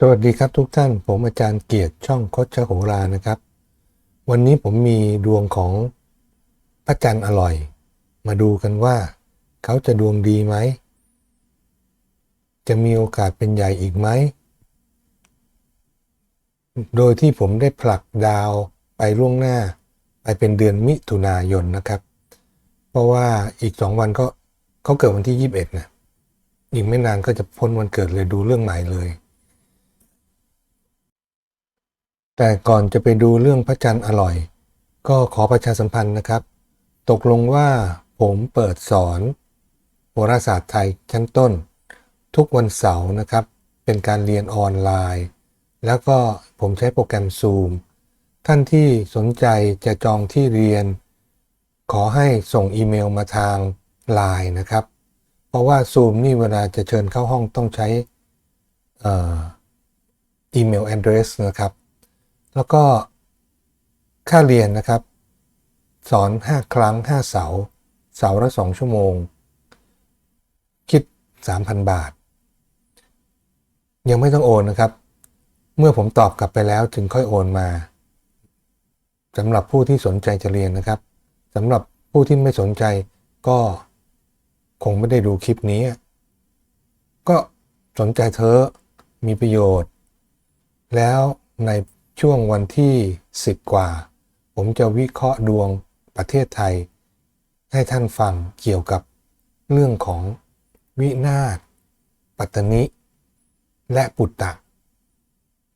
สวัสดีครับทุกท่าน ผมอาจารย์เกียรติช่องคดชโหรานะครับ วันนี้ผมมีดวงของพระจันทร์อร่อย มาดูกันว่า เขาจะดวงดีไหม จะมีโอกาสเป็นใหญ่อีกไหม โดยที่ผมได้ผลักดาวไปล่วงหน้า ไปเป็นเดือนมิถุนายนนะครับ เพราะว่าอีกสองวันก็เขาเกิดวันที่ 21นะอีกไม่นานก็จะพ้นวันเกิดเลยดูเรื่องใหม่เลย แต่ก่อนจะไปดูเรื่องพระจันทร์อร่อย ก็ขอประชาสัมพันธ์นะครับ ตกลงว่าผมเปิดสอนโหราศาสตร์ไทยชั้นต้น ทุกวันเสาร์นะครับ เป็นการเรียนออนไลน์ แล้วก็ผมใช้โปรแกรม Zoom ท่านที่สนใจจะจองที่เรียน ขอให้ส่งอีเมลมาทาง Line นะครับ เพราะว่า Zoom นี่เวลาจะเชิญเข้าห้องต้องใช้อีเมล address นะครับ แล้วก็ค่าเรียนนะครับ สอน 5 ครั้ง 5 เสา เสาละ 2 ชั่วโมง คิด 3,000 บาท ยังไม่ต้องโอนนะครับ เมื่อผมตอบกลับไปแล้วถึงค่อยโอนมาสำหรับผู้ที่สนใจจะเรียนนะครับสำหรับผู้ที่ไม่สนใจก็คงไม่ได้ดูคลิปนี้ ก็สนใจเธอมีประโยชน์ แล้วใน ช่วงวันที่ 10 กว่า ผมจะวิเคราะห์ดวงประเทศไทย ให้ท่านฟังเกี่ยวกับเรื่องของวินาศปัตตนิ และปุตตะ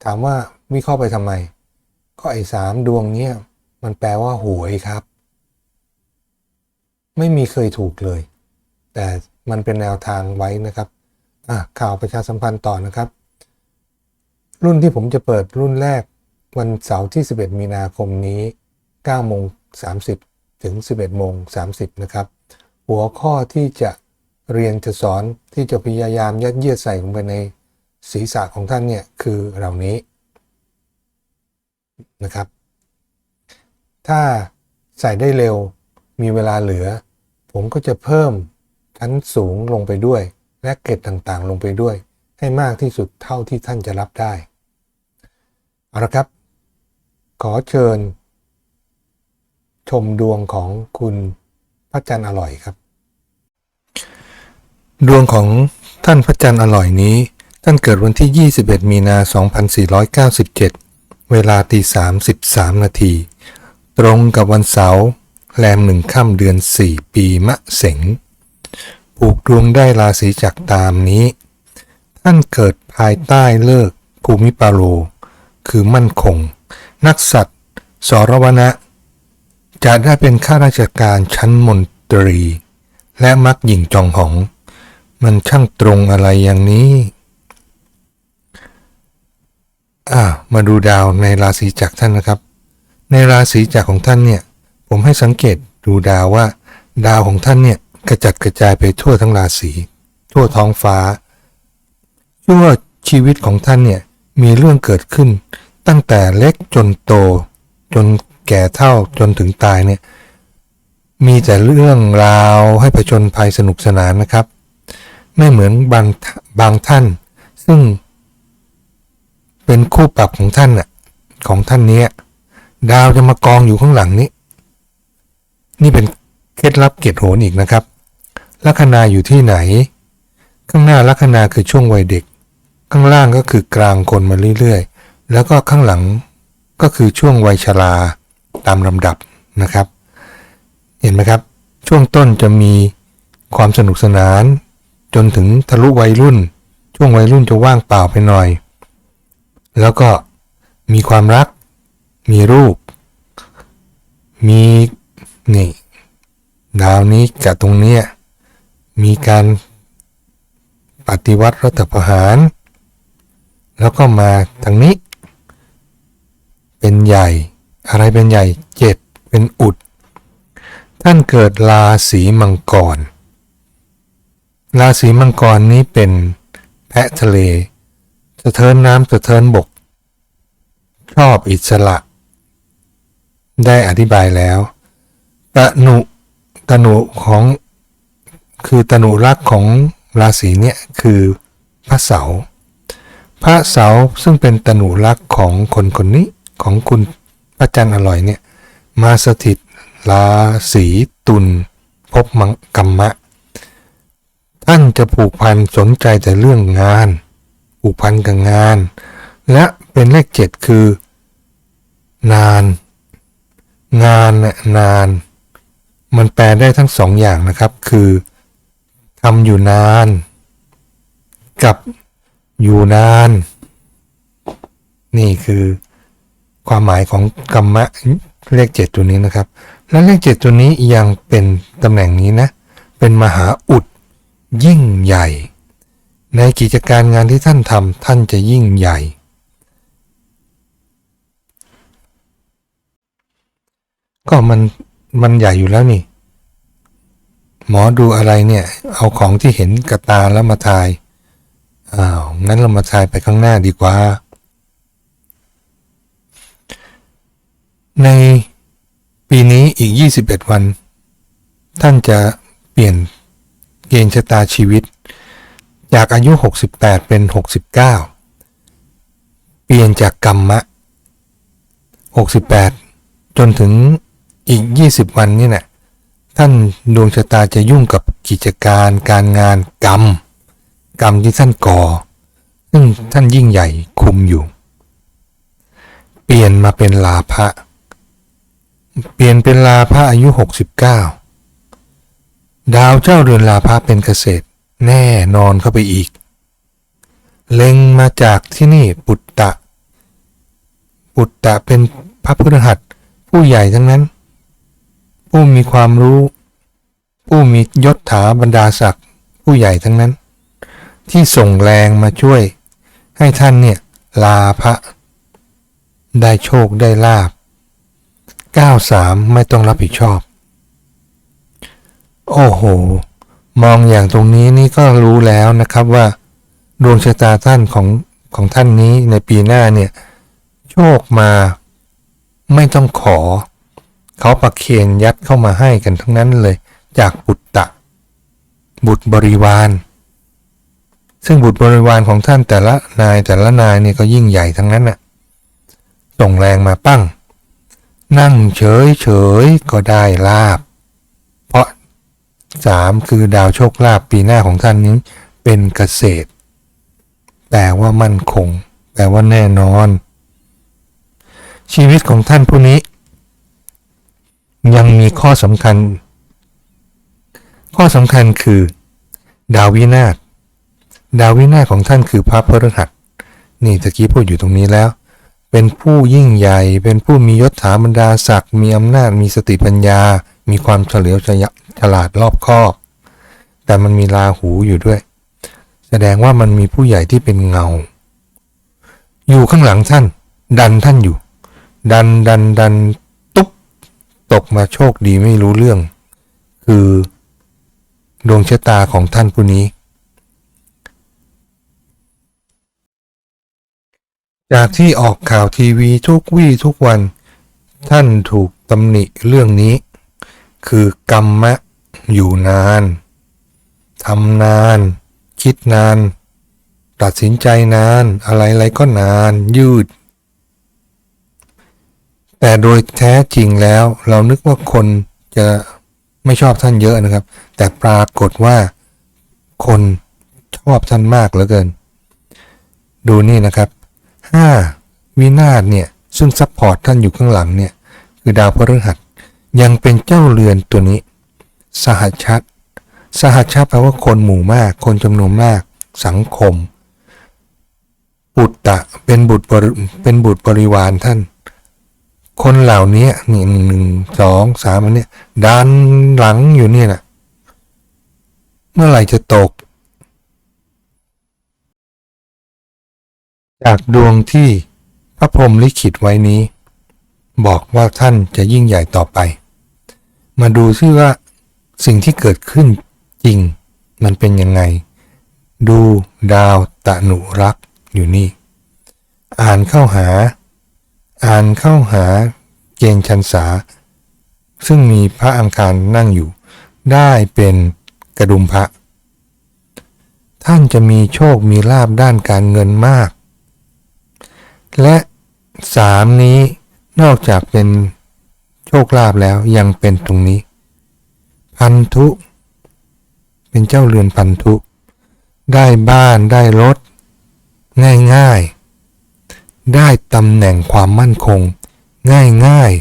ถามว่าวิเคราะห์ไปทำไม ก็ไอ้สามดวงเนี้ยมันแปลว่าหวยครับ ไม่มีเคยถูกเลย แต่มันเป็นแนวทางไว้นะครับข่าวประชาสัมพันธ์ต่อนะครับ รุ่นที่ผมจะเปิดรุ่นแรก วันเสาร์ที่ 11 มีนาคมนี้9โมง30 ถึง 11โมง30 นะครับ หัวข้อที่จะเรียนจะสอนที่จะพยายามยัดเยียดใส่ลงไปในศีรษะของท่านเนี่ยคือเหล่านี้นะครับ ถ้าใส่ได้เร็วมีเวลาเหลือ ผมก็จะเพิ่มชั้นสูงลงไปด้วย และเกร็ดต่างๆ ลงไปด้วย ให้มากที่สุดเท่าที่ท่านจะรับได้ เอาละครับ ขอเชิญ ชมดวงของคุณพระจันทร์อร่อยครับ ดวงของท่านพระจันทร์อร่อยนี้ ท่านเกิดวันที่ 21 มีนา 2497 เวลาตี3 13 นาที ตรงกับวันเสาร์แรมหนึ่งค่ำเดือน 4 ปีมะเสงผูกดวงได้ราศีจักรตามนี้ ท่านเกิดภายใต้เลิกภูมิปาโล คือมั่นคง นักสัตว์ สรวณะจะได้เป็นข้าราชการชั้นมนตรี และมักหยิ่งจองหอง มันช่างตรงอะไรอย่างนี้ อ่ามาดูดาวในราศีจักรท่านนะครับ ในราศีจักรของท่านเนี่ย ผมให้สังเกตดูดาวว่า ดาวของท่านเนี่ยกระจัดกระจายไปทั่วทั้งราศีทั่วท้องฟ้าชั่วชีวิตของท่านเนี่ยมีเรื่องเกิดขึ้น ตั้งแต่เล็กจนโต จนแก่เท่าจนถึงตายเนี่ยมีแต่เรื่องราวให้ผจญภัยสนุกสนานนะครับ ไม่เหมือนบางบางท่าน ซึ่ง เป็นคู่ปรับของท่านน่ะของท่านเนี้ยดาวจะมากองอยู่ข้างหลังนี้ นี่เป็นเคล็ดลับเกียรติโหนอีกนะครับลัคนาอยู่ที่ไหน ข้างหน้าลัคนาคือช่วงวัยเด็ก ข้างล่างก็คือกลางคนมาเรื่อย แล้วก็ข้างหลังก็คือช่วงวัยชราตามลำดับนะครับ เห็นไหมครับ ช่วงต้นจะมีความสนุกสนาน จนถึงทะลุวัยรุ่น ช่วงวัยรุ่นจะว่างเปล่าไปหน่อย แล้วก็มีความรัก มีรูป มีนี่ดาวนี้กับตรงนี้มีการปฏิวัติรัฐประหาร แล้วก็มาทางนี้ เป็นใหญ่ อะไรเป็นใหญ่เจ็ดเป็นอุด ท่านเกิดราศีมังกร ราศีมังกรนี้เป็นแพะทะเลสะเทินน้ำสะเทินบก ชอบอิสระ ได้อธิบายแล้วตะนุตะนุของคือตนุรักษ์ของราศีเนี่ยคือพระเสาร์พระเสาซึ่งเป็นตนุรักษ์ของคนคนนี้ ของคุณพระจันทร์อร่อยเนี่ย มาสถิตราศีตุลภพมังกรรมะ ท่านจะผูกพันสนใจแต่เรื่องงาน ผูกพันกับงาน และเป็นเลขเจ็ดคือ นาน งานน่ะนาน มันแปลได้ทั้งสองอย่างนะครับ คือทำอยู่นาน กับอยู่นาน นี่คือ ความหมายของกรรมะเลขเจ็ดตัวนี้นะครับ และเลขเจ็ดตัวนี้ยังเป็นตำแหน่งนี้นะ เป็นมหาอุดยิ่งใหญ่ ในกิจการงานที่ท่านทำท่านจะยิ่งใหญ่ ก็มันมันใหญ่อยู่แล้วนี่ หมอดูอะไรเนี่ย เอาของที่เห็นกับตาแล้วมาทายอ้าวงั้นเรามาทายไปข้างหน้าดีกว่า ในปีนี้อีก 21 วัน ท่านจะเปลี่ยนเกณฑ์ชะตาชีวิต จากอายุ 68 เป็น 69 เปลี่ยนจากกรรมะ 68 จนถึงอีก 20 วันนี่แหละท่านดวงชะตาจะยุ่งกับกิจการการงานกรรม กรรมที่ท่านก่อ ซึ่งท่านยิ่งใหญ่คุมอยู่ เปลี่ยนมาเป็นลาภะ เปลี่ยนเป็นลาภะอายุ 69 ดาวเจ้าเรือนลาภะเป็นเกษตร แน่นอนเข้าไปอีก เล็งมาจากที่นี่ปุตตะ ปุตตะเป็นพระพฤหัสผู้ใหญ่ทั้งนั้น ผู้มีความรู้ ผู้มียศถาบรรดาศักดิ์ผู้ใหญ่ทั้งนั้น ที่ส่งแรงมาช่วย ให้ท่านเนี่ยลาพระ ได้โชคได้ลาบ 93 ไม่ต้องรับผิดชอบ โอ้โห มองอย่างตรงนี้นี่ก็รู้แล้วนะครับว่า ดวงชะตาท่านของของท่านนี้ในปีหน้าเนี่ย โชคมาไม่ต้องขอ เขาประเคนยัดเข้ามาให้กันทั้งนั้นเลย จากบุตรตะ บุตรบริวาร ซึ่งบุตรบริวารของท่านแต่ละนายแต่ละนายเนี่ยก็ยิ่งใหญ่ทั้งนั้นน่ะส่งแรงมาปั้ง นั่งเฉยเฉยๆก็ได้ลาบ เพราะสามคือดาวโชคลาภปีหน้าของท่านนี้เป็นเกษตรแปลว่ามั่นคงแปลว่าแน่นอน ชีวิตของท่านผู้นี้ ยังมีข้อสำคัญ ข้อสำคัญคือ ดาววินาศดาววินาศของท่านคือพระพฤหัสนี่ตะกี้พูดอยู่ตรงนี้แล้ว เป็นผู้ยิ่งใหญ่ เป็นผู้มียศถาบรรดาศักดิ์มีอำนาจมีสติปัญญา มีความเฉลียวฉลาดรอบคอบ แต่มันมีราหูอยู่ด้วย แสดงว่ามันมีผู้ใหญ่ที่เป็นเงา อยู่ข้างหลังท่าน ดันท่านอยู่ ดันดันดันตุ๊บตกมาโชคดีไม่รู้เรื่อง คือ ดวงชะตาของท่านผู้นี้ จากที่ออกข่าวทีวีทุกวี่ทุกวัน ท่านถูกตำหนิเรื่องนี้ คือกรรมะอยู่นานทำนาน คิดนาน ตัดสินใจนาน อะไรๆก็นาน ยืด แต่โดยแท้จริงแล้ว เรานึกว่าคนจะไม่ชอบท่านเยอะนะครับ แต่ปรากฏว่าคนชอบท่านมากเหลือเกิน ดูนี่นะครับ 5 วินาศเนี่ยซึ่งซัพพอร์ตท่านอยู่ข้างหลังเนี่ยคือดาวพฤหัสยังเป็นเจ้าเรือนตัวนี้ สหชัดสหชัดแปลว่าคนหมู่มาก คนจำนวนมาก สังคม บุตตะเป็นบุตรบริเป็นบุตรบริวารท่าน คนเหล่านี้นี่หนึ่งหนึ่งสองสามอันเนี้ยดันหลังอยู่เนี่ยนะเมื่อไหร่จะตก จากดวงที่พระพรหมลิขิตไว้นี้ บอกว่าท่านจะยิ่งใหญ่ต่อไป มาดูซิว่าสิ่งที่เกิดขึ้นจริงมันเป็นยังไง ดูดาวตะหนุรักอยู่นี่ อ่านเข้าหา อ่านเข้าหาเกณฑ์ชันษา ซึ่งมีพระอังคารนั่งอยู่ ได้เป็นกระดุมพระ ท่านจะมีโชคมีลาบด้านการเงินมาก และสามนี้นอกจากเป็นโชคลาภแล้วยังเป็นตรงนี้ พันธุ เป็นเจ้าเรือนพันธุ ได้บ้านได้รถ ง่ายๆ ได้ตำแหน่งความมั่นคง ง่าย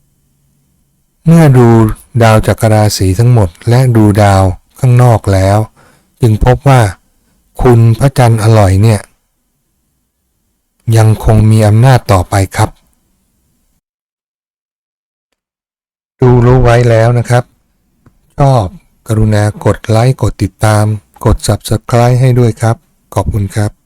ๆ เมื่อดูดาวจักรราศีทั้งหมด และดูดาวข้างนอกแล้ว จึงพบว่าคุณพระจันทร์อร่อยเนี่ย ยังคงมีอำนาจต่อไปครับ ดูรู้ไว้แล้วนะครับ ชอบกรุณากดไลค์ กดติดตาม กด Subscribe ให้ด้วยครับ ขอบคุณครับ